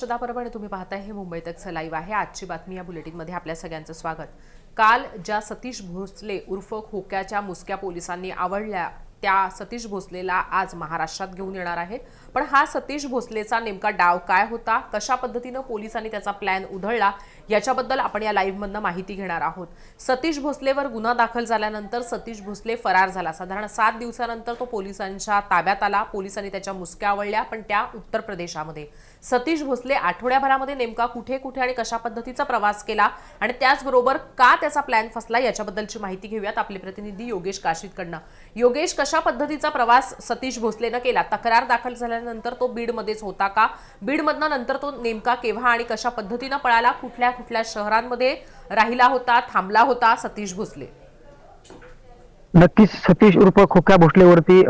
सदाप्रमाणे तुम्ही पाहताय हे मुंबई तकचं लाईव्ह आहे. आजची बातमी या बुलेटिनमध्ये आपल्या सगळ्यांचं स्वागत. काल ज्या सतीश भोसले उर्फ खोक्याच्या मुसक्या पोलिसांनी आवडल्या त्या सतीश भोसलेला आज महाराष्ट्रात घेऊन येणार आहेत. पण हा सतीश भोसलेचा नेमका डाव काय होता? कशा पद्धतीनं पोलिसांनी त्याचा प्लॅन उधळला? याच्याबद्दल आपण या लाईव्हमधनं माहिती घेणार आहोत. सतीश भोसलेवर गुन्हा दाखल झाल्यानंतर सतीश भोसले फरार झाला. साधारण सात दिवसानंतर तो पोलिसांच्या ताब्यात आला. पोलिसांनी त्याच्या मुसक्या आवळल्या पण त्या उत्तर प्रदेशामध्ये. सतीश भोसले आठवड्याभरामध्ये नेमका कुठे कुठे आणि कशा पद्धतीचा प्रवास केला आणि त्याचबरोबर का त्याचा प्लॅन फसला याच्याबद्दलची माहिती घेऊयात आपले प्रतिनिधी योगेश काशीतकडनं. योगेश कशा पद्धतीचा प्रवास सतीश भोसलेनं केला? तक्रार दाखल झाल्यानंतर तो बीडमध्येच होता का? बीडमधनं नंतर तो नेमका केव्हा आणि कशा पद्धतीनं पळाला? कुठल्या कुठल्या शहरांमध्ये राहिला होता थांबला होता सतीश भोसले? नक्कीच सतीश उर्फ खोक्या भोसलेवरती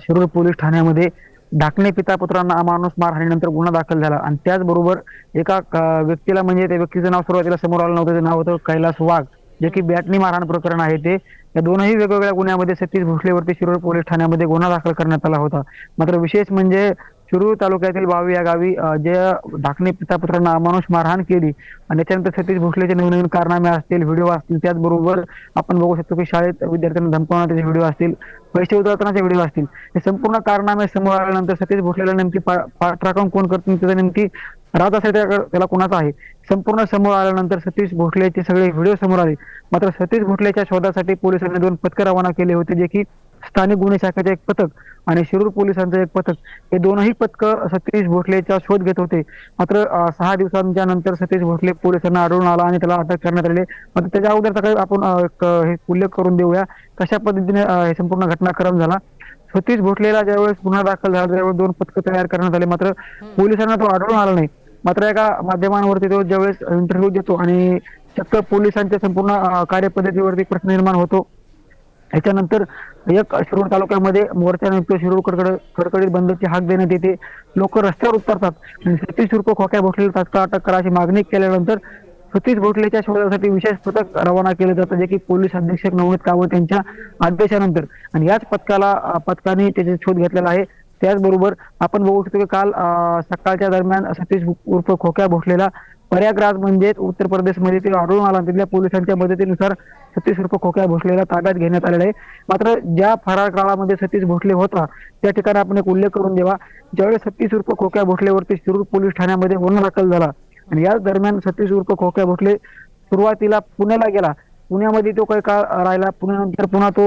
शिरूर पोलीस ठाण्यामध्ये डाकणे पिता पुत्रांना अमानुष मारहाणीनंतर गुन्हा दाखल झाला. आणि त्याचबरोबर एका व्यक्तीला म्हणजे त्या व्यक्तीचं नाव सुरुवातीला समोर आलं नव्हतं ते नाव होतं कैलास वाघ जे की बॅटनी मारहाण प्रकरण आहे ते. या दोनही वेगवेगळ्या गुन्ह्यामध्ये सतीश भोसलेवरती शिरूर पोलीस ठाण्यामध्ये गुन्हा दाखल करण्यात आला होता. मात्र विशेष म्हणजे शिरूर तालुक्यातील बावी या गावी जे ढाकणे पिता पुत्रांना अमानुष मारहाण केली. आणि त्याच्यानंतर सतीश भोसलेचे नवीन नवीन कारनामे असतील व्हिडिओ असतील त्याचबरोबर आपण बघू शकतो की शाळेत विद्यार्थ्यांना धमकावण्याचे व्हिडिओ असतील पैसे उतरतानाचे व्हिडिओ असतील हे संपूर्ण कारनामे समोर आल्यानंतर सतीश भोसलेला नेमकी पा- पाठराखण कोण करतो त्याचं नेमकी राहत असेल त्याला कोणाचा आहे? संपूर्ण समोर आल्यानंतर सतीश भोसलेचे सगळे व्हिडिओ समोर आले. मात्र सतीश भोसलेच्या शोधासाठी पोलिसांनी दोन पथकं रवाना केले होते जे की स्थानिक गुन्हे शाखेचे एक पथक आणि शिरूर पोलिसांचं एक पथक हे दोनही पथकं सतीश भोसलेचा शोध घेत होते. मात्र सहा दिवसांच्या नंतर सतीश भोसले पोलिसांना आढळून आला आणि त्याला अटक करण्यात आली मात्र त्याच्या अगोदर काही आपण हे उल्लेख करून देऊया. कशा पद्धतीने हे संपूर्ण घटनाक्रम झाला? सतीश भोसलेला ज्यावेळेस गुन्हा दाखल झाला त्यावेळेस दोन पथकं तयार करण्यात आले. मात्र पोलिसांना तो आढळून आला नाही. मात्र एका माध्यमांवरती तो ज्यावेळेस इंटरव्ह्यू देतो आणि चक्क पोलिसांच्या संपूर्ण कार्यपद्धतीवरती प्रश्न निर्माण होतो. ह्याच्यानंतर एक शिरूर तालुक्यामध्ये मोर्चा निघतो शिरूर कडकड कडकडीत बंदची हाक देण्यात येते. लोक रस्त्यावर उतरतात आणि सतीश रुपये खोक्या भोसलेला तात्काळ अटक करायची मागणी केल्यानंतर सतीश भोसलेच्या शोधासाठी विशेष पथक रवाना केलं जातं जे की पोलीस अधीक्षक नवनीत कावत यांच्या आदेशानंतर. आणि याच पथकाला पथकाने त्याचा शोध घेतलेला आहे. त्याचबरोबर आपण बघू शकतो की काल सकाळच्या दरम्यान सतीश उर्फ खोक्या भोसलेला प्रयागराज म्हणजेच उत्तर प्रदेशमध्ये ते आढळून आला तिथल्या पोलिसांच्या मदतीनुसार सतीश उर्फ खोक्या भोसलेला ताब्यात घेण्यात आलेला आहे. मात्र ज्या फरार काळामध्ये सतीश भोसले होता त्या ठिकाणी आपण एक उल्लेख करून देवा. ज्यावेळेस सतीश उर्फ खोक्या भोसलेवरती शिरूर पोलीस ठाण्यामध्ये गुन्हा दाखल झाला आणि याच दरम्यान सतीश उर्फ खोक्या भोसले सुरुवातीला पुण्याला गेला. पुण्यामध्ये तो काही काळ राहिला. पुण्यानंतर पुन्हा तो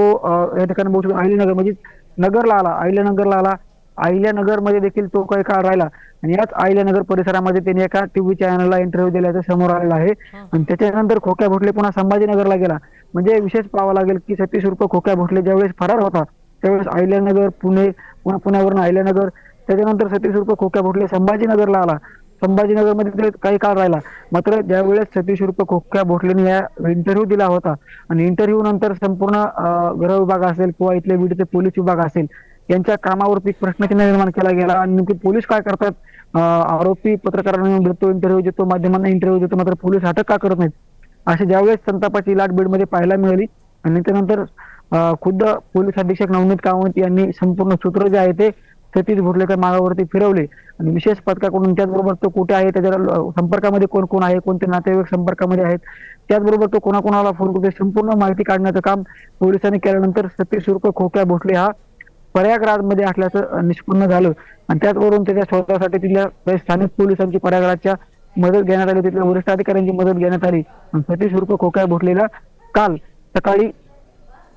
या ठिकाणी बघू अहिल्यानगर म्हणजे नगरला आला. अहिल्यानगरला आला. मध्ये देखील तो काही काळ राहिला? आणि याच अहिल्यानगर परिसरामध्ये त्यांनी एका टीव्ही चॅनलला इंटरव्ह्यू दिल्याचं समोर आलेलं आहे. आणि त्याच्यानंतर खोक्या भोसले पुन्हा संभाजीनगरला गेला. म्हणजे विशेष पाहावं लागेल की सतीश उर्फ खोक्या भोसले ज्यावेळेस फरार होता त्यावेळेस अहिल्यानगर पुणे पुन्हा पुण्यावरून अहिल्यानगर त्याच्यानंतर सतीश उर्फ खोक्या भोसले संभाजीनगरला आला. संभाजीनगरमध्ये ते काही काळ राहिला. मात्र ज्यावेळेस सतीश उर्फ खोक्या भोसलेने या इंटरव्ह्यू दिला होता आणि इंटरव्ह्यू नंतर संपूर्ण गृह विभाग असेल किंवा इथले बीडचे पोलीस विभाग असेल यांच्या कामावरती प्रश्नचिन्ह निर्माण केला गेला. आणि नेमके पोलीस काय करतात? आरोपी पत्रकारांना देतो इंटरव्ह्यू देतो माध्यमांना इंटरव्ह्यू देतो मात्र पोलीस अटक का करत नाहीत? अशी ज्यावेळेस संतापाची लाट बीडमध्ये पाहायला मिळाली आणि त्यानंतर खुद्द पोलीस अधीक्षक नवनीत कामत यांनी संपूर्ण सूत्र जे आहे ते सतीश भोसलेच्या मागावरती फिरवले. आणि विशेष पथकाकडून त्याचबरोबर तो कुठे आहे त्याच्या संपर्कामध्ये कोण कोण आहे कोणते नातेवाईक संपर्कामध्ये आहेत त्याचबरोबर तो कोणाकोणाला फोन करतो संपूर्ण माहिती काढण्याचं काम पोलिसांनी केल्यानंतर सतीश उर्फ खोक्या भोसले हा प्रयागराजमध्ये असल्याचं निष्पन्न झालं. आणि त्याचवरून त्याच्या शोधासाठी तिथल्या स्थानिक पोलिसांची प्रयागराजच्या मदत घेण्यात आली. तिथल्या वरिष्ठ अधिकाऱ्यांची मदत घेण्यात आली. सतीश उर्फ खोक्या भोसलेला काल सकाळी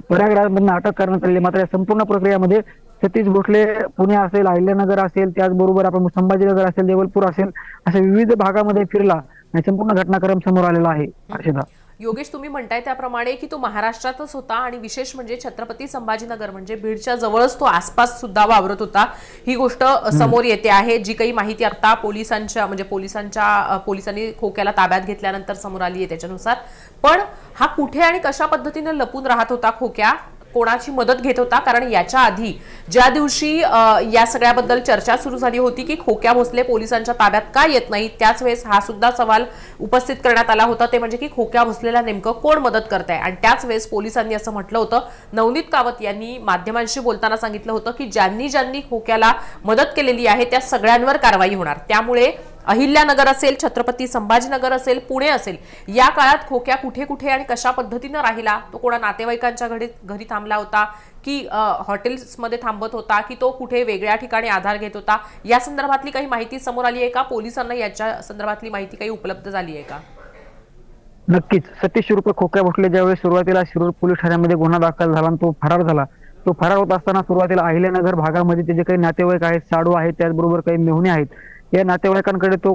प्रयागराजमधून अटक करण्यात आली मात्र या संपूर्ण प्रक्रियामध्ये सतीश भोसले पुणे असेल अहिल्यानगर असेल त्याचबरोबर आपण संभाजीनगर असेल देवलपूर असेल अशा विविध भागामध्ये फिरला. आणि संपूर्ण घटनाक्रम समोर आलेला आहे. हर्षदा. योगेश तुम्ही म्हणताय त्याप्रमाणे की तो महाराष्ट्रातच होता आणि विशेष म्हणजे छत्रपती संभाजीनगर म्हणजे बीडच्या जवळच तो आसपास सुद्धा वावरत होता. ही गोष्ट समोर येते आहे. जी काही माहिती आता पोलिसांच्या म्हणजे पोलिसांच्या पोलिसांनी खोक्याला ताब्यात घेतल्यानंतर समोर आली आहे त्याच्यानुसार. पण हा कुठे आणि कशा पद्धतीने लपून राहत होता खोक्या? कोणाची मदत घेत होता? कारण याच्या आधी ज्या दिवशी या सगळ्याबद्दल चर्चा सुरू झाली होती की खोक्या भोसले पोलिसांच्या ताब्यात का येत नाही त्याच वेळेस हा सुद्धा सवाल उपस्थित करण्यात आला होता. ते म्हणजे की खोक्या भोसलेला नेमकं कोण मदत करत आहे आणि त्याच वेळेस पोलिसांनी असं म्हटलं होतं. नवनीत कावत यांनी माध्यमांशी बोलताना सांगितलं होतं की ज्यांनी ज्यांनी खोक्याला मदत केलेली आहे त्या सगळ्यांवर कारवाई होणार. त्यामुळे अहिल्यानगर असेल छत्रपती संभाजीनगर असेल पुणे असेल या काळात खोक्या कुठे कुठे आणि कशा पद्धतीनं राहिला? तो कोणा नातेवाईकांच्या घरी घरी थांबला होता की हॉटेल्समध्ये थांबत होता की तो कुठे वेगळ्या ठिकाणी आधार घेत होता? या संदर्भातली काही माहिती समोर आली आहे का? पोलिसांना याच्या संदर्भातली माहिती काही उपलब्ध झाली आहे का? नक्कीच. सतीश रुपये खोक्या भोसले ज्यावेळी सुरुवातीला शिरूर पोलीस ठाण्यामध्ये गुन्हा दाखल झाला तो फरार झाला तो फरार होत असताना सुरुवातीला अहिल्यानगर भागामध्ये त्याचे काही नातेवाईक आहेत साडू आहेत त्याचबरोबर काही मेहुणे आहेत या नातेवाईकांकडे तो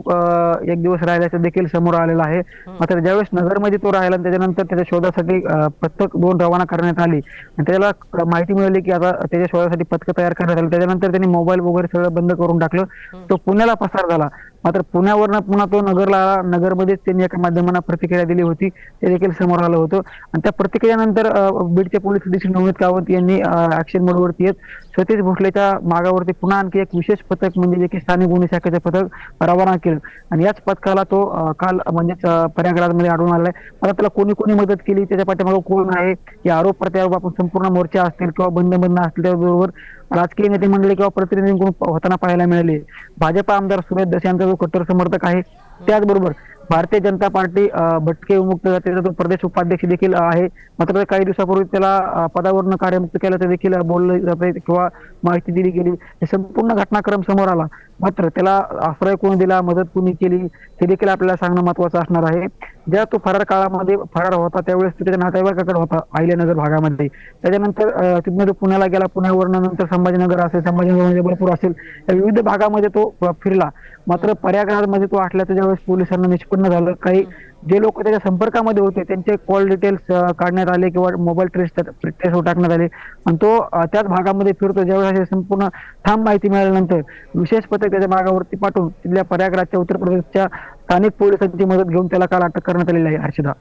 एक दिवस राहिल्याचं देखील समोर आलेला आहे. मात्र ज्यावेळेस नगरमध्ये तो राहिला त्याच्यानंतर त्याच्या शोधासाठी पथक दोन रवाना करण्यात आली. आणि त्याला माहिती मिळाली की आता त्याच्या शोधासाठी पथक तयार करण्यात आली. त्याच्यानंतर त्यांनी मोबाईल वगैरे सगळं बंद करून टाकलं. तो पुण्याला पसार झाला. मात्र पुण्यावरनं पुन्हा तो नगरला आला नगरमध्येच त्यांनी एका माध्यमांना प्रतिक्रिया दिली होती. ते देखील समोर आलं होतं. आणि त्या प्रतिक्रियानंतर बीडचे पोलीस अधीक्षक नवनीत कावंत यांनी ऍक्शन मोडवरती येत सतीश भोसलेच्या मागावरती पुन्हा आणखी एक विशेष पथक म्हणजे जे की स्थानिक गुन्हे शाखेचे पथक रवाना केलं. आणि याच पथकाला तो काल म्हणजेच प्रयागराजमध्ये आढळून आलाय आता त्याला कोणी कोणी मदत केली? त्याच्या पाठीमागे कोण आहे? या आरोप प्रत्यारोप आपण संपूर्ण मोर्चा असतील किंवा बंद बंद असतील त्याबरोबर राजकीय नेते म्हणले किंवा प्रतिनिधींकडून होताना पाहायला मिळाले. भाजप आमदार सुरेश दस यांचा जो कट्टर समर्थक आहे त्याचबरोबर भारतीय जनता पार्टी भटके विमुक्त जातीचा तो प्रदेश उपाध्यक्ष देखील आहे. मात्र काही दिवसापूर्वी त्याला पदावरून पदावरनं कार्यमुक्त केल्याचं देखील बोललं जाते किंवा माहिती दिली गेली. हे संपूर्ण घटनाक्रम समोर आला. मात्र त्याला आश्रय कोणी दिला मदत कोणी केली हे देखील आपल्याला सांगणं महत्वाचं असणार आहे. ज्या तो फरार काळामध्ये फरार होता त्यावेळेस तो त्याच्या नातेवाईकाकडे होता आहिल्यानगर भागामध्ये. त्याच्यानंतर तिथून तिथनं तो पुण्याला गेला. पुण्यावरनं नंतर संभाजीनगर असेल संभाजीनगर म्हणजे जबलपूर असेल. या विविध भागामध्ये तो फिरला. मात्र प्रयागराजमध्ये तो असल्याचं ज्यावेळेस पोलिसांना निष्पन्न झालं. काही जे लोक त्याच्या संपर्कामध्ये होते त्यांचे कॉल डिटेल्स काढण्यात आले किंवा मोबाईल ट्रेस ट्रेस टाकण्यात आले. आणि तो त्याच भागामध्ये फिरतो. ज्यावेळेस संपूर्ण ठाम माहिती मिळाल्यानंतर विशेष पथक त्याच्या भागावरती पाठवून तिथल्या प्रयागराजच्या उत्तर प्रदेशच्या स्थानिक पोलिसांची मदत घेऊन त्याला काल अटक करण्यात आलेली आहे हर्षदा.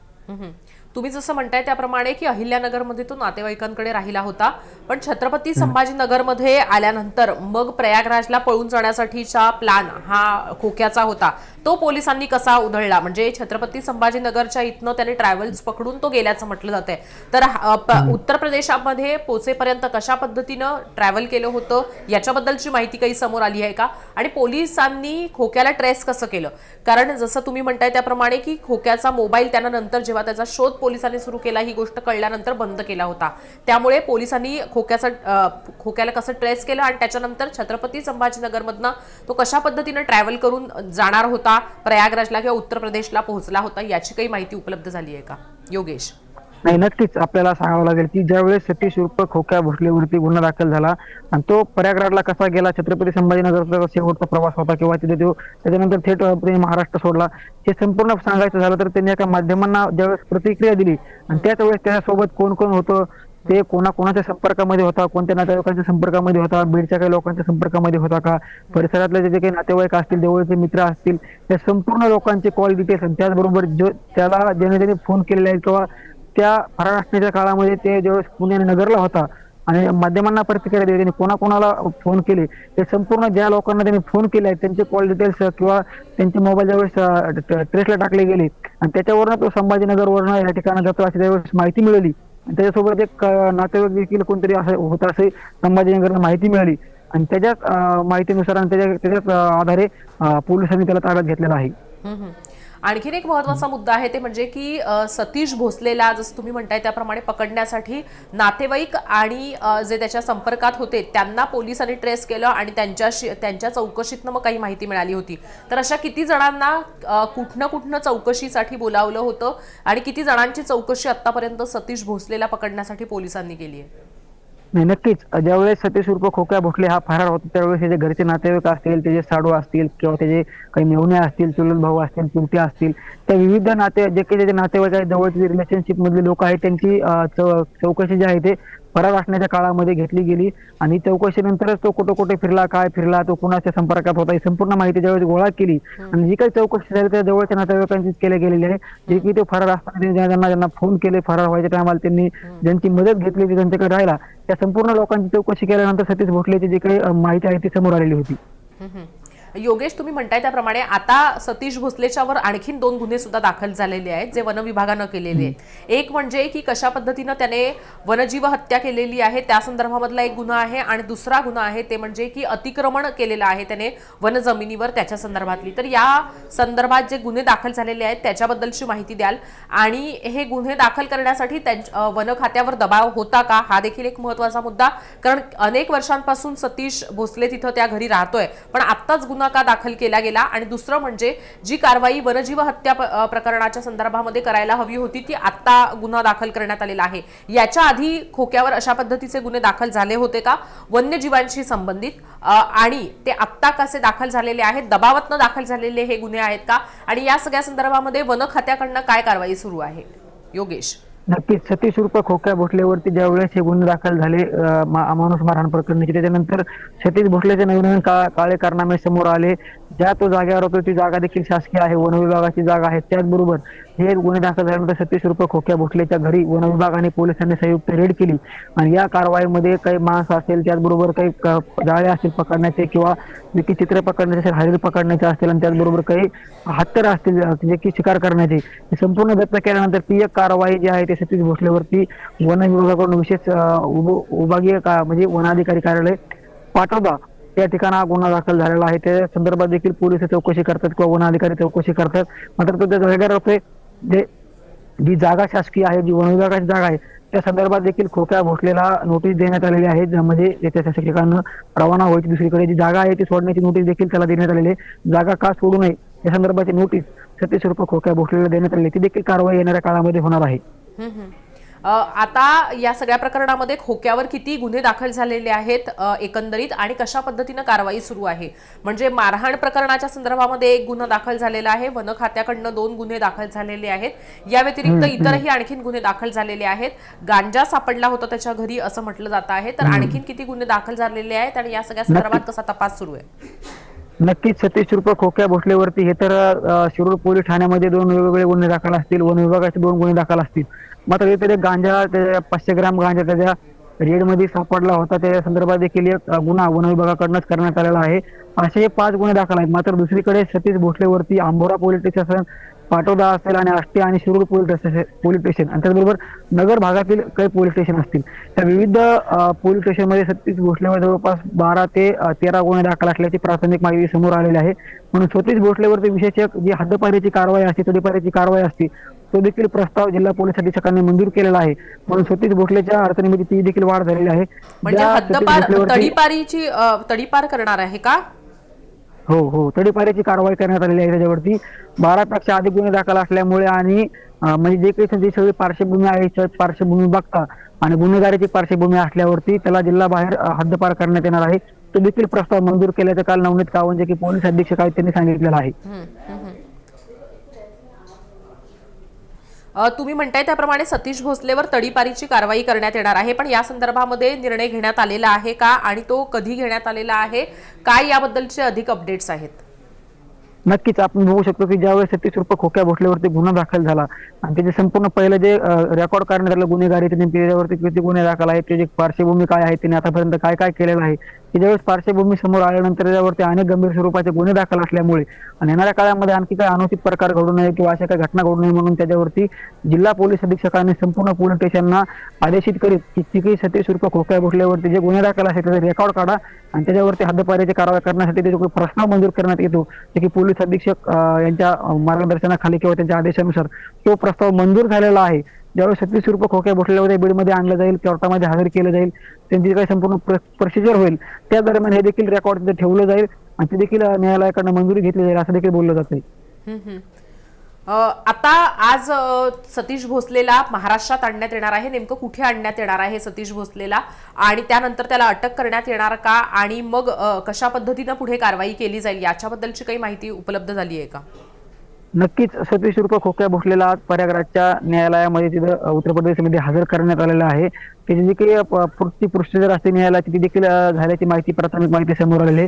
तुम्ही जसं म्हणताय त्याप्रमाणे की अहिल्यानगरमध्ये तो नातेवाईकांकडे राहिला होता पण छत्रपती संभाजीनगरमध्ये आल्यानंतर मग प्रयागराजला पळून जाण्यासाठीचा प्लान हा खोक्याचा होता. तो पोलिसांनी कसा उधळला? म्हणजे छत्रपती संभाजीनगरच्या इथनं त्याने ट्रॅव्हल्स पकडून तो गेल्याचं म्हटलं जातंय. तर हा- उत्तर प्रदेशामध्ये पोचेपर्यंत कशा पद्धतीनं ट्रॅव्हल केलं होतं? याच्याबद्दलची माहिती काही समोर आली आहे का? आणि पोलिसांनी खोक्याला ट्रेस कसं केलं? कारण जसं तुम्ही म्हणताय त्याप्रमाणे की खोक्याचा मोबाईल त्यानं नंतर जेव्हा त्याचा शोध पोलिसांनी सुरू केला ही गोष्ट कळल्यानंतर बंद केला होता. त्यामुळे पोलिसांनी खोक्याचा खोक्याला कसं ट्रेस केलं? आणि त्याच्यानंतर छत्रपती संभाजीनगरमधनं तो कशा पद्धतीनं ट्रॅव्हल करून जाणार होता? प्रयागराजला किंवा उत्तर प्रदेशला पोहोचला होता याची काही माहिती उपलब्ध झाली आहे का? योगेश. नाही नक्कीच. आपल्याला सांगावं लागेल की ज्यावेळेस सतीश उर्फ खोक्या भोसलेवरती गुन्हा दाखल झाला आणि तो प्रयागराजला कसा गेला छत्रपती संभाजीनगरचा शेवटचा प्रवास होता किंवा तिथे तो त्याच्यानंतर थेट महाराष्ट्र सोडला हे संपूर्ण सांगायचं झालं तर त्यांनी एका माध्यमांना ज्यावेळेस प्रतिक्रिया दिली आणि त्याच वेळेस त्याच्यासोबत कोण कोण होतं ते कोणा कोणाच्या संपर्कामध्ये होता कोणत्या नातेवाईकांच्या संपर्कामध्ये होता बीडच्या काही लोकांच्या संपर्कामध्ये होता का? परिसरातले जे जे काही नातेवाईक असतील जवळचे मित्र असतील त्या संपूर्ण लोकांचे कॉल डिटेल्स आणि त्याचबरोबर जो त्याला ज्याने त्याने फोन केलेले आहे किंवा त्या फरार असण्याच्या काळामध्ये ते ज्यावेळेस पुणे नगरला होता आणि माध्यमांना प्रतिक्रिया दिली त्यांनी कोणाकोणाला फोन केले ते संपूर्ण ज्या लोकांना त्यांनी फोन केले आहेत त्यांचे कॉल डिटेल्स किंवा त्यांचे मोबाईल ज्यावेळेस ट्रेसला टाकले गेले आणि त्याच्यावरनं तो संभाजीनगरवरनं या ठिकाणी जातो अशी त्यावेळेस माहिती मिळाली त्याच्यासोबत एक नातेवाईक देखील कोणतरी असं होतं असे संभाजीनगरला माहिती मिळाली. आणि त्याच्या माहितीनुसार आणि त्याच्या त्याच्याच आधारे पोलिसांनी त्याला ताब्यात घेतलेला आहे. आणखीन एक महत्त्वाचा मुद्दा आहे ते म्हणजे की सतीश भोसलेला जसं तुम्ही म्हणताय त्याप्रमाणे पकडण्यासाठी नातेवाईक आणि जे त्याच्या संपर्कात होते त्यांना पोलिसांनी ट्रेस केलं आणि त्यांच्याशी त्यांच्या चौकशीतनं मग काही माहिती मिळाली होती. तर अशा किती जणांना कुठनं कुठनं चौकशीसाठी बोलावलं होतं आणि किती जणांची चौकशी आतापर्यंत सतीश भोसलेला पकडण्यासाठी पोलिसांनी केली आहे? नाही नक्कीच. ज्यावेळेस सतीश उर्फ खोक्या भोसले हा फरार होता त्यावेळेस त्याचे घरचे नातेवाईक असतील त्याचे साडू असतील किंवा त्याचे काही मेवण्या असतील चुलत भाऊ असतील चुलते असतील त्या विविध नाते जे काही त्याचे नातेवाईक आहेत जवळचे रिलेशनशिप मधले लोक आहेत त्यांची चौकशी जी आहे ते फरार असण्याच्या काळामध्ये घेतली गेली आणि चौकशीनंतरच तो कुठं कुठे फिरला काय फिरला तो कुणाच्या संपर्कात होता ही संपूर्ण माहिती ज्यावेळेस गोळा केली. आणि जी काही चौकशी झाली त्या जवळच्या नातेवाईकांची केल्या गेलेली आहे. जे की ते फरार असताना ज्यांना ज्यांना फोन केले फरार व्हायच्या टायमाला त्यांनी ज्यांची मदत घेतली ती त्यांच्याकडे राहिला. त्या संपूर्ण लोकांची चौकशी केल्यानंतर सतीश भोसलेची जी काही माहिती आहे ती समोर आलेली होती. योगेश तुम्ही म्हणताय त्याप्रमाणे आता सतीश भोसलेच्यावर आणखीन दोन गुन्हे सुद्धा दाखल झालेले आहेत जे वन विभागानं केलेले आहेत. एक म्हणजे की कशा पद्धतीनं त्याने वनजीव हत्या केलेली आहे त्या संदर्भामधला एक गुन्हा आहे आणि दुसरा गुन्हा आहे ते म्हणजे की अतिक्रमण केलेलं आहे त्याने वन जमिनीवर त्याच्या संदर्भातली. तर या संदर्भात जे गुन्हे दाखल झालेले आहेत त्याच्याबद्दलची माहिती द्याल. आणि हे गुन्हे दाखल करण्यासाठी त्यांच्या वन खात्यावर दबाव होता का? हा देखील एक महत्त्वाचा मुद्दा. कारण अनेक वर्षांपासून सतीश भोसले तिथं त्या घरी राहतोय. पण आत्ताच गुन्हा का दाखल केला गेला आणि दुसरं म्हणजे जी कारवाई वनजीव हत्या प्रकरणाच्या संदर्भामध्ये करायला हवी होती ती आत्ता गुन्हा दाखल करण्यात आलेला आहे. याच्या आधी खोक्यावर अशा पद्धतीचे गुन्हे दाखल झाले होते का? वन्यजीवांशी संबंधित आणि ते आत्ता कसे दाखल झालेले आहेत? दबावातनं दाखल झालेले हे गुन्हे आहेत का? आणि या सगळ्या संदर्भामध्ये वन खात्याकडनं काय कारवाई सुरू आहे? योगेश. नक्कीच. सतीश रूप खोक्या भोसलेवरती ज्या वेळेस हे गुन्हे दाखल झाले माणूस अमानुष मारहाण प्रकरणाचे त्याच्यानंतर सतीश भोसलेचे नवीन नवीन का- काळे कारनामे समोर आले. ज्या तो जागेवर होतो ती जागा देखील शासकीय आहे वन विभागाची जागा आहे. त्याचबरोबर हे गुन्हे दाखल झाल्यानंतर सतीश रुपये खोक्या भोसलेच्या घरी वन विभाग आणि पोलिसांनी संयुक्त रेड केली. आणि या कारवाईमध्ये काही मांस असेल त्याचबरोबर काही जाळे असतील पकडण्याचे किंवा जे की चित्र पकडण्याचे असेल हरिण पकडण्याचे असतील आणि त्याचबरोबर काही हत्यारं असतील जे की शिकार करण्याचे. संपूर्ण जप्त केल्यानंतर ती एक कारवाई जी आहे ते सतीश भोसलेवरती वन विभागाकडून विशेष विभागीय का म्हणजे वनाधिकारी कार्यालय पाठवता. त्या ठिकाणी हा गुन्हा दाखल झालेला आहे. त्या संदर्भात देखील पोलीस चौकशी करतात किंवा वन अधिकारी चौकशी करतात. मात्र तो त्याचा जे जी जागा शासकीय आहे जी वन विभागाची जागा आहे त्या संदर्भात देखील खोक्या भोसलेला नोटीस देण्यात आलेली आहे. ज्यामध्ये त्या शासकीयकांना रवाना व्हायची दुसरीकडे जी जागा आहे ती सोडण्याची नोटीस देखील त्याला देण्यात आलेली आहे. जागा का सोडू नये या संदर्भाची नोटीस सतीश रुपये खोक्या भोसलेला देण्यात आलेली ती देखील कारवाई येणाऱ्या काळामध्ये होणार आहे. आता या सगळ्या प्रकरणामध्ये खोक्यावर किती गुन्हे दाखल झालेले आहेत एकंदरीत आणि कशा पद्धतीनं कारवाई सुरू आहे? म्हणजे मारहाण प्रकरणाच्या संदर्भामध्ये एक गुन्हा दाखल झालेला आहे वन खात्याकडनं दोन गुन्हे दाखल झालेले आहेत. या व्यतिरिक्त इतरही आणखीन गुन्हे दाखल झालेले आहेत. गांजा सापडला होता त्याच्या घरी असं म्हटलं जात आहे. तर आणखीन किती गुन्हे दाखल झालेले आहेत आणि या सगळ्या संदर्भात कसा तपास सुरू आहे? नक्कीच सतीश रुपये खोक्या भोसलेवरती हे तर शिरूर पोलीस ठाण्यामध्ये दोन वेगवेगळे गुन्हे दाखल असतील वन विभागाचे दोन गुन्हे दाखल असतील. मात्र तरी गांजा त्याच्या पाचशे ग्राम गांजा त्याच्या रेडमध्ये सापडला होता. त्या संदर्भात देखील एक गुन्हा वन विभागाकडूनच करण्यात आलेला आहे. असे हे पाच गुन्हे दाखल आहेत. मात्र दुसरीकडे सतीश भोसलेवरती आंबोरा पोलीस स्टेशन पाटोदा असेल आणि आष्टी आणि Shirur police station police station. आणि त्याचबरोबर नगर भागातील काही पोलीस स्टेशन असतील. त्या विविध पोलीस स्टेशनमध्ये सतीश भोसलेवर जवळपास बारा ते तेरा गुन्हे दाखल असल्याची प्राथमिक माहिती समोर आलेली आहे. म्हणून सतीश भोसलेवरती विशेष जी हद्दपारीची कारवाई असते तडीपारीची कारवाई असते तो देखील प्रस्ताव जिल्हा पोलीस अधीक्षकांनी मंजूर केलेला आहे. म्हणून सतीश भोसलेच्या अडचणीमध्ये ती देखील वाढ झालेली आहे. म्हणजे हद्दपार तडीपारीची तडीपार करणार आहे का? हो हो. तडीपारीची कारवाई करण्यात आलेली आहे त्याच्यावरती. बारा पेक्षा अधिक गुन्हे दाखल असल्यामुळे आणि म्हणजे जे काही त्यांची सगळी पार्श्वभूमी आहे पार्श्वभूमी बघता आणि गुन्हेगारीची पार्श्वभूमी असल्यावरती त्याला जिल्हा बाहेर हद्दपार करण्यात येणार आहे. तो देखील प्रस्ताव मंजूर केल्याचं काल नवनीत कावंत जे की पोलीस अधीक्षक आहेत त्यांनी सांगितलेलं आहे. तुम्ही म्हणताय त्याप्रमाणे सतीश भोसलेवर तडीपारीची कारवाई करण्यात येणार आहे पण या संदर्भामध्ये निर्णय घेण्यात आलेला आहे का? आणि तो कधी घेण्यात आलेला आहे? काय याबद्दलचे अधिक अपडेट्स आहेत? नक्कीच आपण बघू शकतो की ज्यावेळेस सतीश रुपये खोक्या भोसल्यावरती गुन्हा दाखल झाला आणि त्याचे संपूर्ण पहिले जे रेकॉर्ड करण्यात आलं गुन्हेगारी त्यांनी त्याच्यावरती किती गुन्हे दाखल आहेत त्याची पार्श्वभूमी काय आहे त्यांनी आतापर्यंत काय काय केलेलं आहे की ज्यावेळेस पार्श्वभूमी समोर आल्यानंतर त्याच्यावरती अनेक गंभीर स्वरूपाचे गुन्हे दाखल असल्यामुळे आणि येणाऱ्या काळामध्ये आणखी काही अनुचित प्रकार घडू नये किंवा अशा काही घटना घडू नये म्हणून त्याच्यावरती जिल्हा पोलीस अधीक्षकांनी संपूर्ण पोलीस स्टेशनना आदेशित करीत की तिघी सतीश रुपये खोक्या भोसल्यावरती जे गुन्हे दाखल आहेत त्याचे रेकॉर्ड काढा आणि त्याच्यावरती हद्दपारीची कारवाई करण्यासाठी त्याचे काही प्रस्ताव मंजूर करण्यात येतो जे की पोलीस अधीक्षक यांच्या मार्गदर्शनाखाली किंवा त्यांच्या आदेशानुसार तो प्रस्ताव मंजूर झालेला आहे. ज्यावेळेस छत्तीस रुपये खोक्या भोसल्यावर बीडमध्ये आणलं जाईल कोर्टामध्ये हजर केलं जाईल त्यांची काही संपूर्ण प्रोसिजर होईल. त्या दरम्यान हे देखील रेकॉर्ड तिथे ठेवलं जाईल आणि ते देखील न्यायालयाकडनं मंजुरी घेतली जाईल असं देखील बोललं जाते आता आज सतीश भोसलेला महाराष्ट्रात आणण्यात येणार आहे. नेमकं कुठे आणण्यात येणार आहे सतीश भोसलेला? आणि त्यानंतर त्याला अटक करण्यात येणार का? आणि मग कशा पद्धतीनं पुढे कारवाई केली जाईल? याच्याबद्दलची काही माहिती उपलब्ध झाली आहे का? नक्कीच सतीश रुपये खोक्या भोसलेला आज प्रयागराजच्या न्यायालयामध्ये तिथं उत्तर प्रदेशमध्ये हजर करण्यात आलेला आहे. त्याची जी काही अं, प- प्रोसिजर असते न्यायालयाची ती देखील झाल्याची माहिती प्राथमिक माहिती समोर आलेली आहे.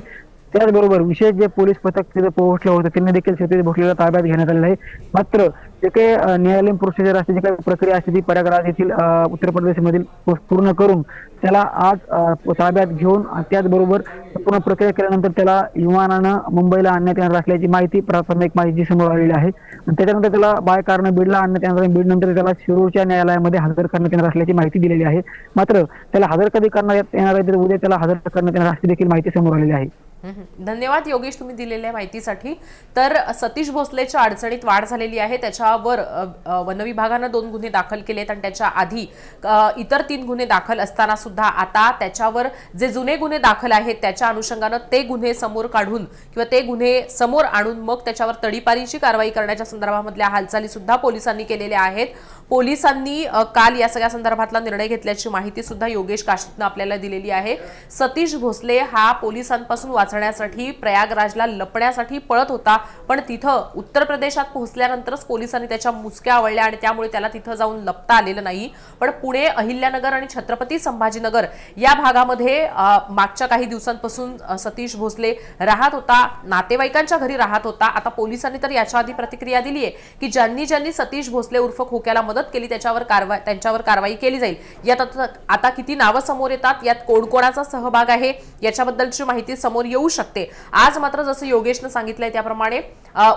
त्याचबरोबर विशेष जे पोलीस पथक तिथे पोहोचलं होतं त्यांनी देखील सतीश भोसलेला ताब्यात घेण्यात आलेलं आहे. मात्र जे काही न्यायालयीन प्रोसिजर असते जी काही प्रक्रिया असते ती प्रयागराज येथील उत्तर प्रदेशमधील पूर्ण करून त्याला आज ताब्यात घेऊन त्याचबरोबर पूर्ण प्रक्रिया केल्यानंतर त्याला विमानानं मुंबईला आणण्यात येणार असल्याची माहिती प्राथमिक माहिती समोर आलेली आहे. आणि त्याच्यानंतर त्याला बाय कारनं बीडला आणण्यात येणार बीडनंतर त्याला शिरूरच्या न्यायालयामध्ये हजर करण्यात येणार असल्याची माहिती दिलेली आहे. मात्र त्याला हजर कधी करण्यात येणार आहे तर उद्या त्याला हजर करण्यात येणार असल्याची देखील माहिती समोर आलेली आहे. धन्यवाद योगेश तुम्ही दिलेल्या माहितीसाठी. तर सतीश भोसलेच्या अडचणीत वाढ झालेली आहे. त्याच्यावर वनविभागानं दोन गुन्हे दाखल केलेत आणि त्याच्या आधी इतर तीन गुन्हे दाखल असताना सुद्धा आता त्याच्यावर जे जुने गुन्हे दाखल आहेत त्याच्या अनुषंगानं ते गुन्हे समोर काढून किंवा ते गुन्हे समोर आणून मग त्याच्यावर तडीपारीची कारवाई करण्याच्या संदर्भामधल्या हालचाली सुद्धा पोलिसांनी केलेल्या आहेत. पोलिसांनी काल या सगळ्या संदर्भातला निर्णय घेतल्याची माहिती सुद्धा योगेश काशीतनं आपल्याला दिलेली आहे. सतीश भोसले हा पोलिसांपासून वाचण्यासाठी प्रयागराजला लपण्यासाठी पळत होता. पण तिथं उत्तर प्रदेशात पोहोचल्यानंतरच पोलिसांनी त्याच्या मुसक्या आवळल्या आणि त्यामुळे त्याला तिथं जाऊन लपता आलेलं नाही. पण पुणे अहिल्यानगर आणि छत्रपती संभाजीनगर या भागामध्ये मागच्या काही दिवसांपासून सतीश भोसले राहत होता नातेवाईकांच्या घरी राहत होता. आता पोलिसांनी तर याच्या आधी प्रतिक्रिया दिली आहे की ज्यांनी ज्यांनी सतीश भोसले उर्फ खोक्याला मदत केली त्याच्यावर कारवाई त्यांच्यावर कारवाई केली जाईल. यात आता आता किती नावं समोर येतात यात कोणकोणाचा सहभाग आहे याच्याबद्दलची माहिती समोर येऊ शकते. आज मात्र जसं योगेशनं सांगितलंय त्याप्रमाणे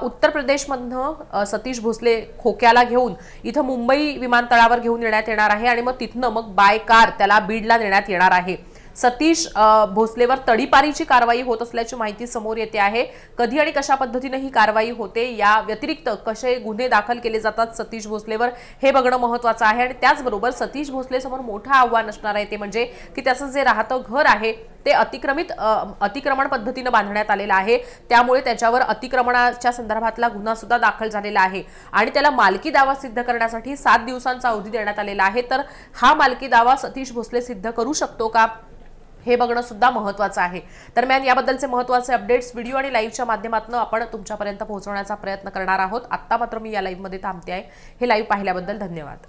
उत्तर प्रदेशमधनं सतीश भोसले खोक्याला घेऊन इथं मुंबई विमानतळावर घेऊन येण्यात येणार आहे आणि मग तिथनं मग बाय कार त्याला बीडला नेण्यात येणार आहे. सतीश भोसलेवर तडीपारीची कारवाई होत असल्याची माहिती समोर येते आहे. कधी आणि कशा पद्धतीने ही कारवाई होते? या व्यतिरिक्त कसे गुन्हे दाखल केले जातात सतीश भोसलेवर? हे बघणं महत्वाचं आहे आणि त्याचबरोबर सतीश भोसले समोर मोठं आव्हान असणार आहे ते म्हणजे की त्याचं जे राहतं घर आहे ते अतिक्रमित अतिक्रमण पद्धतीनं बांधण्यात आलेलं आहे. त्यामुळे त्याच्यावर अतिक्रमणाच्या संदर्भातला गुन्हा सुद्धा दाखल झालेला आहे. आणि त्याला मालकी दावा सिद्ध करण्यासाठी सात दिवसांचा अवधी देण्यात आलेला आहे. तर हा मालकी दावा सतीश भोसले सिद्ध करू शकतो का? हे बघणं सुद्धा महत्वाचं आहे. दरम्यान याबद्दलचे महत्त्वाचे अपडेट्स व्हिडिओ आणि लाईव्हच्या माध्यमातून आपण तुमच्यापर्यंत पोहोचवण्याचा प्रयत्न करणार आहोत. आत्ता मात्र मी या लाईव्हमध्ये थांबते आहे. हे लाईव्ह पाहिल्याबद्दल धन्यवाद.